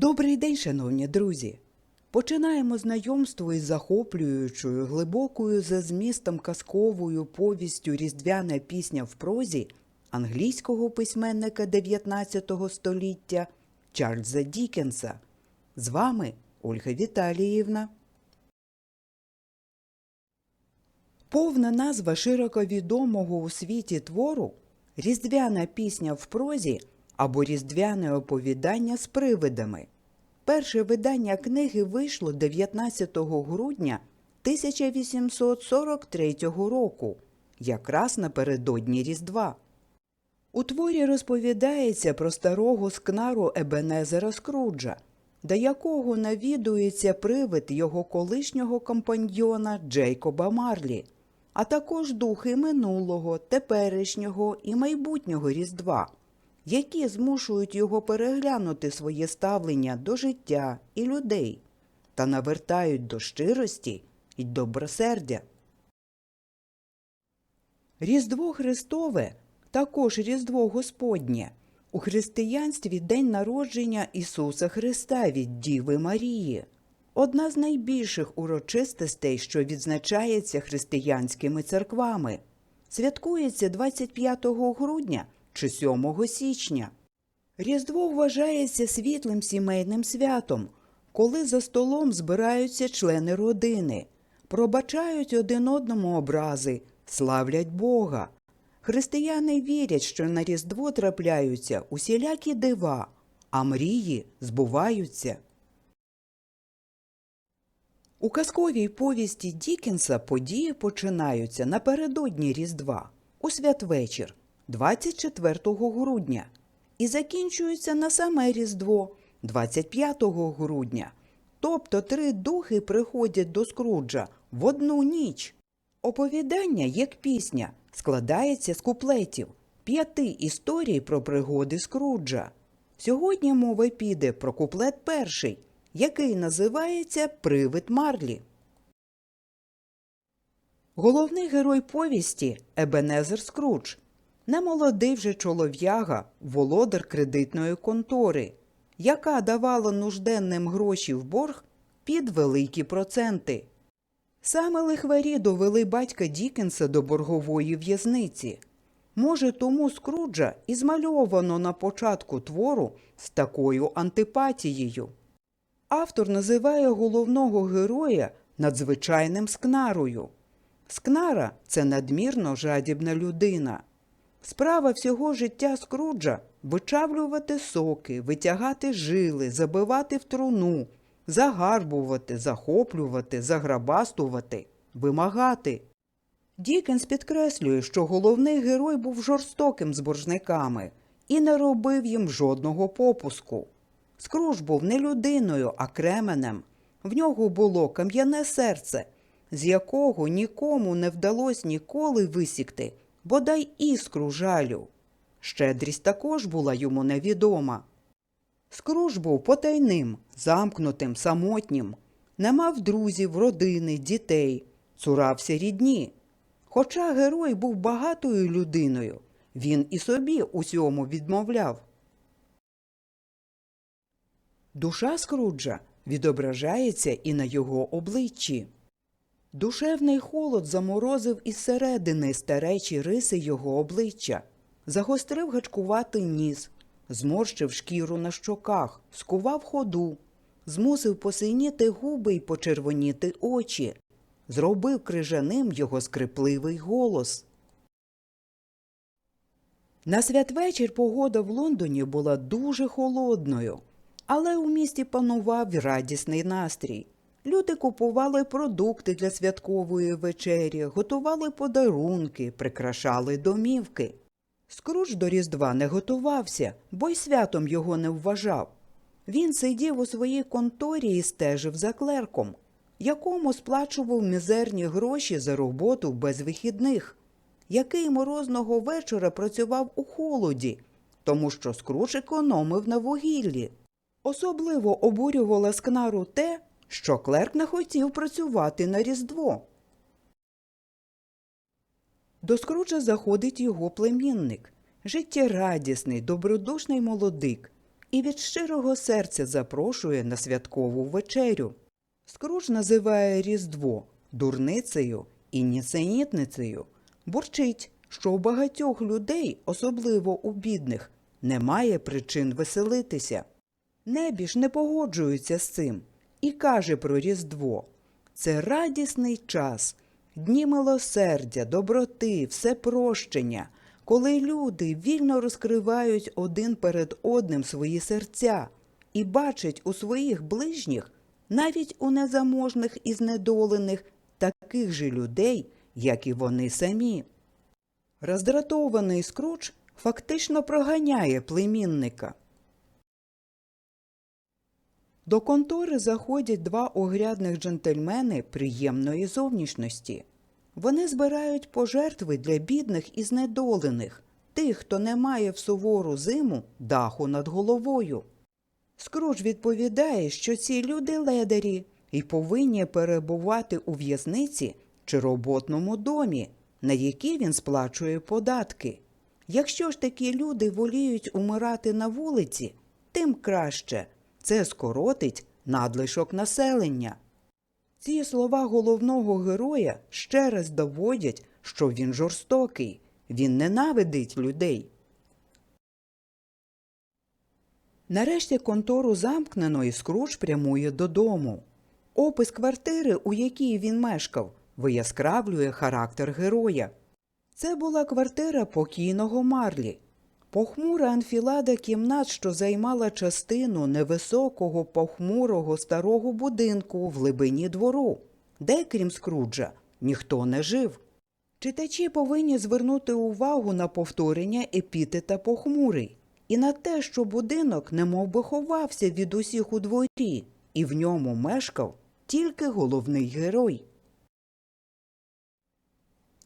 Добрий день, шановні друзі! Починаємо знайомство із захоплюючою, глибокою за змістом казковою повістю Різдвяна пісня в прозі англійського письменника 19 століття Чарльза Дікенса. З вами Ольга Віталіївна. Повна назва широко відомого у світі твору Різдвяна пісня в прозі або Різдвяне оповідання з привидами. Перше видання книги вийшло 19 грудня 1843 року, якраз напередодні Різдва. У творі розповідається про старого скнару Ебенезера Скруджа, до якого навідується привид його колишнього компаньйона Джейкоба Марлі, а також духи минулого, теперішнього і майбутнього Різдва, які змушують його переглянути своє ставлення до життя і людей та навертають до щирості й добросердя. Різдво Христове також Різдво Господнє. У християнстві день народження Ісуса Христа від Діви Марії. Одна з найбільших урочистостей, що відзначається християнськими церквами. Святкується 25 грудня чи 7 січня. Різдво вважається світлим сімейним святом, коли за столом збираються члени родини, пробачають один одному образи, славлять Бога. Християни вірять, що на Різдво трапляються усілякі дива, а мрії збуваються. У казковій повісті Дікенса події починаються напередодні Різдва, у святвечір, 24 грудня, і закінчуються на саме Різдво, 25 грудня. Тобто три духи приходять до Скруджа в одну ніч. Оповідання, як пісня, складається з куплетів п'яти історій про пригоди Скруджа. Сьогодні мова піде про куплет перший, який називається Привид Марлі. Головний герой повісті Ебенезер Скрудж немолодий вже чолов'яга, володар кредитної контори, яка давала нужденним гроші в борг під великі проценти. Саме лихварі довели батька Дікенса до боргової в'язниці. Може, тому Скруджа і змальовано на початку твору з такою антипатією. Автор називає головного героя надзвичайним скнарою. Скнара це надмірно жадібна людина. Справа всього життя Скруджа вичавлювати соки, витягати жили, забивати в труну, загарбувати, захоплювати, заграбастувати, вимагати. Дікенс підкреслює, що головний герой був жорстоким з боржниками і не робив їм жодного попуску. Скруж був не людиною, а кременем. В нього було кам'яне серце, з якого нікому не вдалося ніколи висікти, бодай іскру жалю. Щедрість також була йому невідома. Скруж був потайним, замкнутим, самотнім, не мав друзів, родини, дітей, цурався рідні. Хоча герой був багатою людиною, він і собі усьому відмовляв. Душа Скруджа відображається і на його обличчі. Душевний холод заморозив із середини старечі риси його обличчя, загострив гачкуватий ніс, зморщив шкіру на щоках, скував ходу, змусив посиніти губи й почервоніти очі, зробив крижаним його скрипливий голос. На святвечір погода в Лондоні була дуже холодною, але у місті панував радісний настрій. Люди купували продукти для святкової вечері, готували подарунки, прикрашали домівки. Скрудж до Різдва не готувався, бо й святом його не вважав. Він сидів у своїй конторі і стежив за клерком, якому сплачував мізерні гроші за роботу без вихідних, який морозного вечора працював у холоді, тому що Скрудж економив на вугіллі. Особливо обурювала скнару те, що клерк не хотів працювати на Різдво. До Скруджа заходить його племінник, життєрадісний, добродушний молодик, і від щирого серця запрошує на святкову вечерю. Скрудж називає Різдво дурницею і нісенітницею, бурчить, що у багатьох людей, особливо у бідних, немає причин веселитися. Небіж не погоджується з цим і каже про Різдво. Це радісний час, дні милосердя, доброти, всепрощення, коли люди вільно розкривають один перед одним свої серця і бачать у своїх ближніх, навіть у незаможних і знедолених, таких же людей, як і вони самі. Роздратований Скрудж фактично проганяє племінника. До контори заходять два огрядних джентльмени приємної зовнішності. Вони збирають пожертви для бідних і знедолених, тих, хто не має в сувору зиму даху над головою. Скрудж відповідає, що ці люди ледарі і повинні перебувати у в'язниці чи роботному домі, на які він сплачує податки. Якщо ж такі люди воліють умирати на вулиці, тим краще це скоротить надлишок населення. Ці слова головного героя ще раз доводять, що він жорстокий, він ненавидить людей. Нарешті контору замкнено і Скрудж прямує додому. Опис квартири, у якій він мешкав, вияскравлює характер героя. Це була квартира покійного Марлі. Похмура анфілада кімнат, що займала частину невисокого похмурого старого будинку в глибині двору, де, крім Скруджа, ніхто не жив. Читачі повинні звернути увагу на повторення епітета похмурий і на те, що будинок немов би ховався від усіх у дворі, і в ньому мешкав тільки головний герой.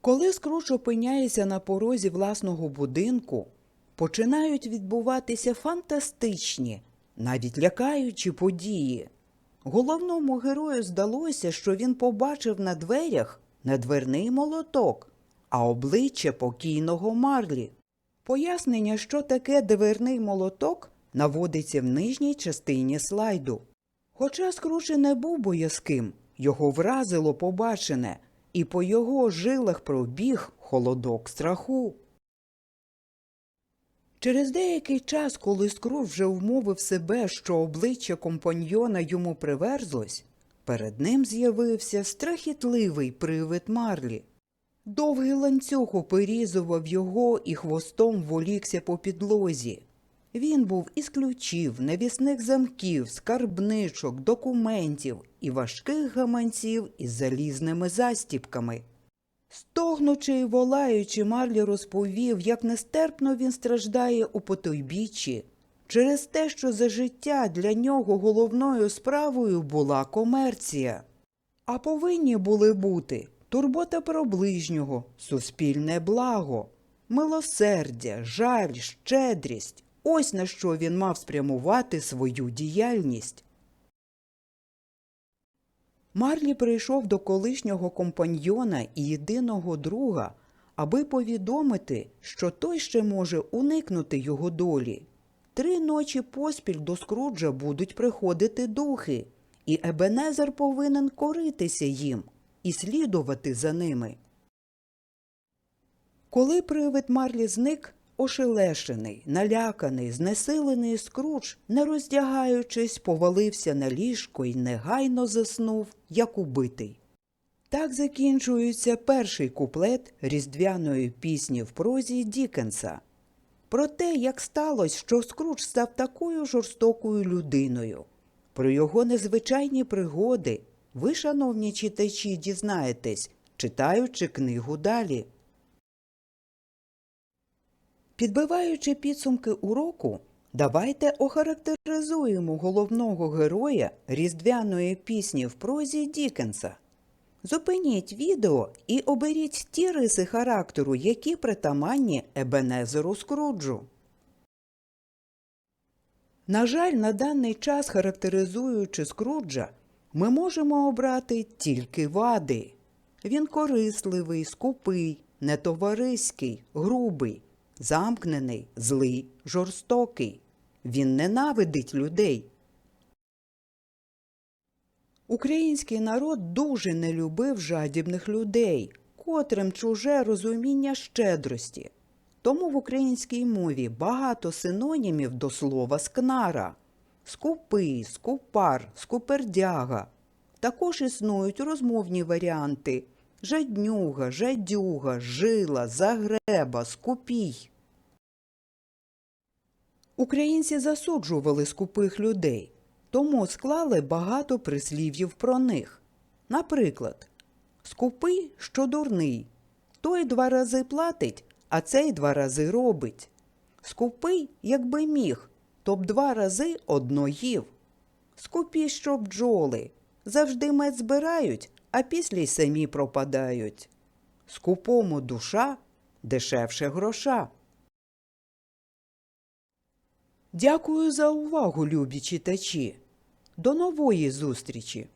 Коли Скрудж опиняється на порозі власного будинку, починають відбуватися фантастичні, навіть лякаючі події. Головному герою здалося, що він побачив на дверях не дверний молоток, а обличчя покійного Марлі. Пояснення, що таке дверний молоток, наводиться в нижній частині слайду. Хоча Скрудж не був боязким, його вразило побачене, і по його жилах пробіг холодок страху. Через деякий час, коли Скрудж вже вмовив себе, що обличчя компаньйона йому приверзлось, перед ним з'явився страхітливий привид Марлі. Довгий ланцюг оперізував його і хвостом волікся по підлозі. Він був із ключів, навісних замків, скарбничок, документів і важких гаманців із залізними застіпками. Стогнучи й волаючи, Марлі розповів, як нестерпно він страждає у потойбіччі через те, що за життя для нього головною справою була комерція. А повинні були бути турбота про ближнього, суспільне благо, милосердя, жаль, щедрість. Ось на що він мав спрямувати свою діяльність. Марлі прийшов до колишнього компаньйона і єдиного друга, аби повідомити, що той ще може уникнути його долі. Три ночі поспіль до Скруджа будуть приходити духи, і Ебенезер повинен коритися їм і слідувати за ними. Коли привид Марлі зник, ошелешений, наляканий, знесилений Скрудж, не роздягаючись, повалився на ліжко і негайно заснув, як убитий. Так закінчується перший куплет різдвяної пісні в прозі Дікенса. Про те, як сталося, що Скрудж став такою жорстокою людиною, про його незвичайні пригоди, ви, шановні читачі, дізнаєтесь, читаючи книгу далі. Підбиваючи підсумки уроку, давайте охарактеризуємо головного героя різдвяної пісні в прозі Дікенса. Зупиніть відео і оберіть ті риси характеру, які притаманні Ебенезеру Скруджу. На жаль, на даний час, характеризуючи Скруджа, ми можемо обрати тільки вади. Він корисливий, скупий, нетовариський, грубий, замкнений, злий, жорстокий. Він ненавидить людей. Український народ дуже не любив жадібних людей, котрим чуже розуміння щедрості. Тому в українській мові багато синонімів до слова скнара скупий, скупар, скупердяга. Також існують розмовні варіанти жаднюга, жадюга, жила, загреба, скупій. Українці засуджували скупих людей, тому склали багато прислів'їв про них. Наприклад, скупий, що дурний, той два рази платить, а цей два рази робить. Скупий, якби міг, то б два рази одно їв. Скупі, що бджоли, завжди мед збирають, а після й самі пропадають. Скупому душа дешевше гроша. Дякую за увагу, любі читачі. До нової зустрічі!